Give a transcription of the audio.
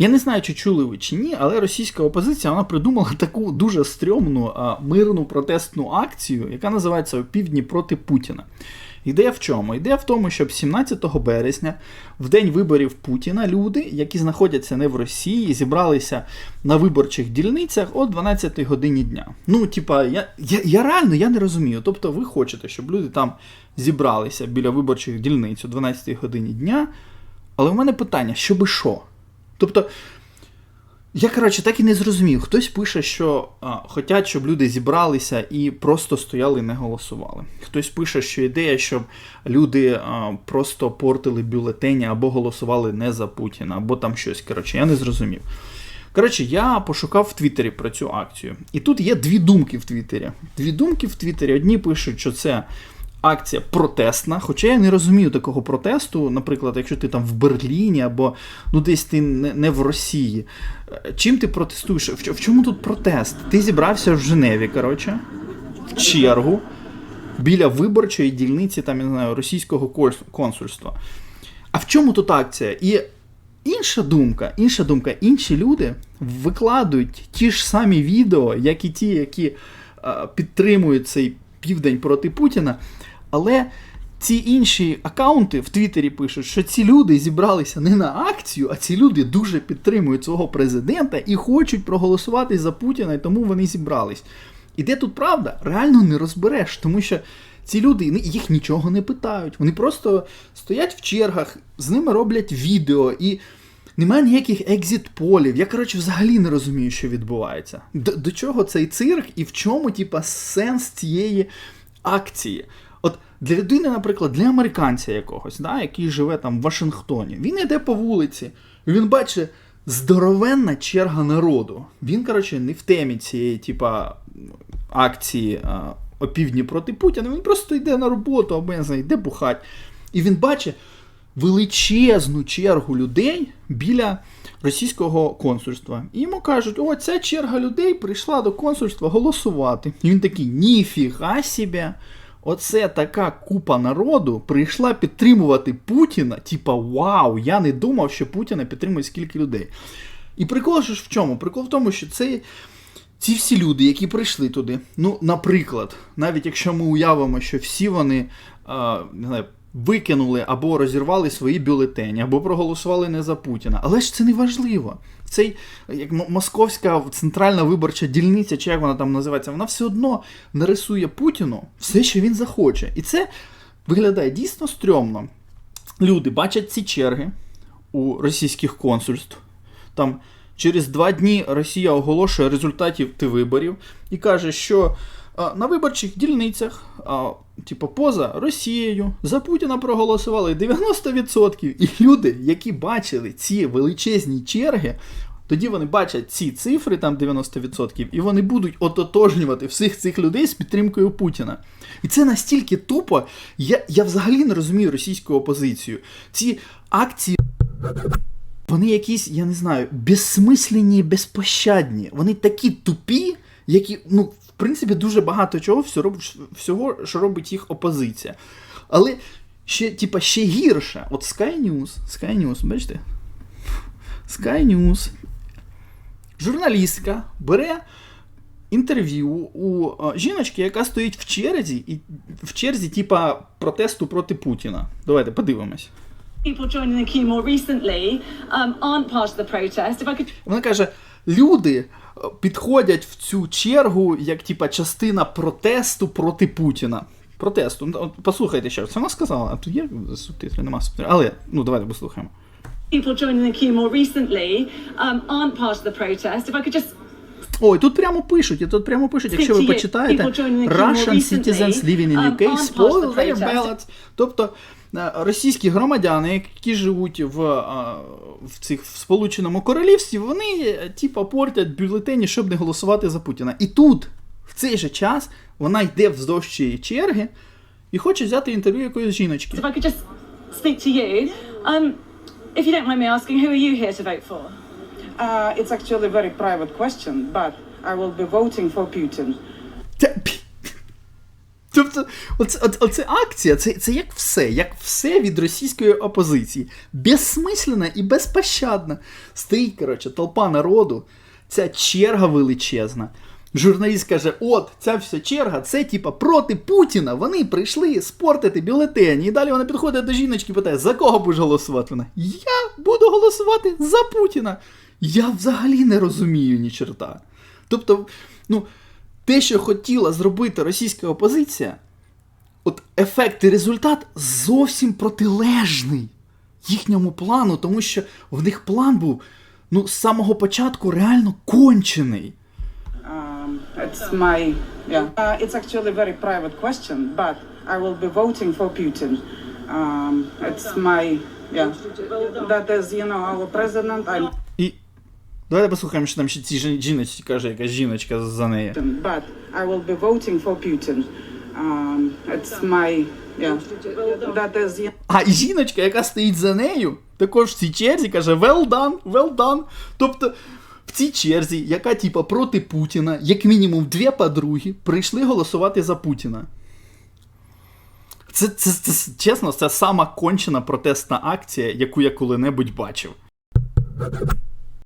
Я не знаю, чи чули ви чи ні, але російська опозиція вона придумала таку дуже стрьомну мирну протестну акцію, яка називається Півдні проти Путіна. Ідея в чому? Ідея в тому, щоб 17 березня, в день виборів Путіна, люди, які знаходяться не в Росії, зібралися на виборчих дільницях о 12 годині дня. Ну, типа, я, я, я реально я не розумію. Тобто, ви хочете, щоб люди там зібралися біля виборчих дільниць о 12 годині дня. Але у мене питання: щоби що? Тобто, я, коротше, так і не зрозумів. Хтось пише, що а, хочуть, щоб люди зібралися і просто стояли і не голосували. Хтось пише, що ідея, щоб люди а, просто портили бюлетені або голосували не за Путіна, або там щось. Коротше, я не зрозумів. Коротше, я пошукав в Твіттері про цю акцію. І тут є дві думки в Твіттері. Дві думки в Твіттері. Одні пишуть, що це акція протестна, хоча я не розумію такого протесту, наприклад, якщо ти там в Берліні або ну десь ти не, в Росії. Е, Чим ти протестуєш? В, чому тут протест? Ти зібрався в Женеві, коротше, в чергу біля виборчої дільниці там, я не знаю, російського консульства. А в чому тут акція? І інша думка, інша думка, інші люди викладають ті ж самі відео, як і ті, які е, підтримують цей південь проти Путіна. Але ці інші акаунти в Твіттері пишуть, що ці люди зібралися не на акцію, а ці люди дуже підтримують свого президента і хочуть проголосувати за Путіна, і тому вони зібрались. І де тут правда, реально не розбереш, тому що ці люди їх нічого не питають. Вони просто стоять в чергах, з ними роблять відео і. Немає ніяких екзит-полів. Я, коротше, взагалі не розумію, що відбувається. До, до чого цей цирк і в чому, типа, сенс цієї акції? От для людини, наприклад, для американця якогось, да, який живе там в Вашингтоні, він йде по вулиці, він бачить здоровенна черга народу. Він, коротше, не в темі цієї, типа, акції а, опівдні проти Путіна. Він просто йде на роботу або я не знаю, йде бухать. І він бачить величезну чергу людей біля російського консульства. І йому кажуть, о, ця черга людей прийшла до консульства голосувати. І він такий, ніфіга себе. Оце така купа народу прийшла підтримувати Путіна. Типа, вау, я не думав, що Путіна підтримує скільки людей. І прикол ж в чому? Прикол в тому, що це ці всі люди, які прийшли туди, ну, наприклад, навіть якщо ми уявимо, що всі вони а, не знаю, викинули або розірвали свої бюлетені, або проголосували не за Путіна. Але ж це не важливо. Цей як московська центральна виборча дільниця, чи як вона там називається, вона все одно нарисує Путіну все, що він захоче. І це виглядає дійсно стрьомно. Люди бачать ці черги у російських консульств. Там через два дні Росія оголошує результатів ти виборів і каже, що на виборчих дільницях, типу, поза Росією, за Путіна проголосували 90%. І люди, які бачили ці величезні черги, тоді вони бачать ці цифри, там 90%, і вони будуть ототожнювати всіх цих людей з підтримкою Путіна. І це настільки тупо, я, я взагалі не розумію російську опозицію. Ці акції. Вони якісь, я не знаю, безсмислені, безпощадні. Вони такі тупі, які, ну, принципі, дуже багато чого всього, що робить їх опозиція. Але ще, типа, ще гірше. От Sky News, Sky News, бачите? Sky News. Журналістка бере інтерв'ю у е, жіночки, яка стоїть в черзі, і в черзі, типа, протесту проти Путіна. Давайте подивимось. people joining the queue more recently um, aren't part of the protest. If I could Вона каже: люди е, підходять в цю чергу як типа частина протесту проти Путіна. Протесту. Ну, Послухайте ще раз. Це вона сказала, а тут є субтитри, нема субтитрів. Але ну давайте послухаємо. people joining the queue more recently um, aren't part of the protest. If I could just Ой, тут прямо пишуть, і тут прямо пишуть, якщо ви почитаєте Russian citizens living in um, UK spoil of the their ballots. Тобто російські громадяни, які живуть в, е, в цих в Сполученому Королівстві, вони е, типа портять бюлетені, щоб не голосувати за Путіна. І тут, в цей же час, вона йде вздовж цієї черги і хоче взяти інтерв'ю якоїсь жіночки. if I could just speak to you. Um, if you don't mind me asking, who are you here to vote for? Uh, it's actually a very private question, but I will be voting for Putin. Тобто, оце, оце акція, це, це як все, як все від російської опозиції. Безсмислена і безпощадна. Стоїть, коротше, толпа народу, ця черга величезна. Журналіст каже: от, ця вся черга, це типа проти Путіна. Вони прийшли спортити бюлетені. І далі вона підходить до жіночки і питає, за кого будеш голосувати? Вона, я буду голосувати за Путіна. Я взагалі не розумію ні черта. Тобто, ну, те, що хотіла зробити російська опозиція, от ефект і результат зовсім протилежний їхньому плану, тому що в них план був ну, з самого початку реально кончений. Um, it's my yeah. Uh, it's actually a very private question, but I will be voting for Putin. Um, it's my yeah. That is, you know, our president. I'm давайте послухаємо, що там ще ці жін- жіночці каже, якась жіночка за неї. But I will be voting for Putin. Um, it's my yeah. That is, А і жіночка, яка стоїть за нею, також в цій черзі каже well done, well done. Тобто в цій черзі, яка типа проти Путіна, як мінімум дві подруги прийшли голосувати за Путіна. Це, це, це чесно, це сама кончена протестна акція, яку я коли-небудь бачив.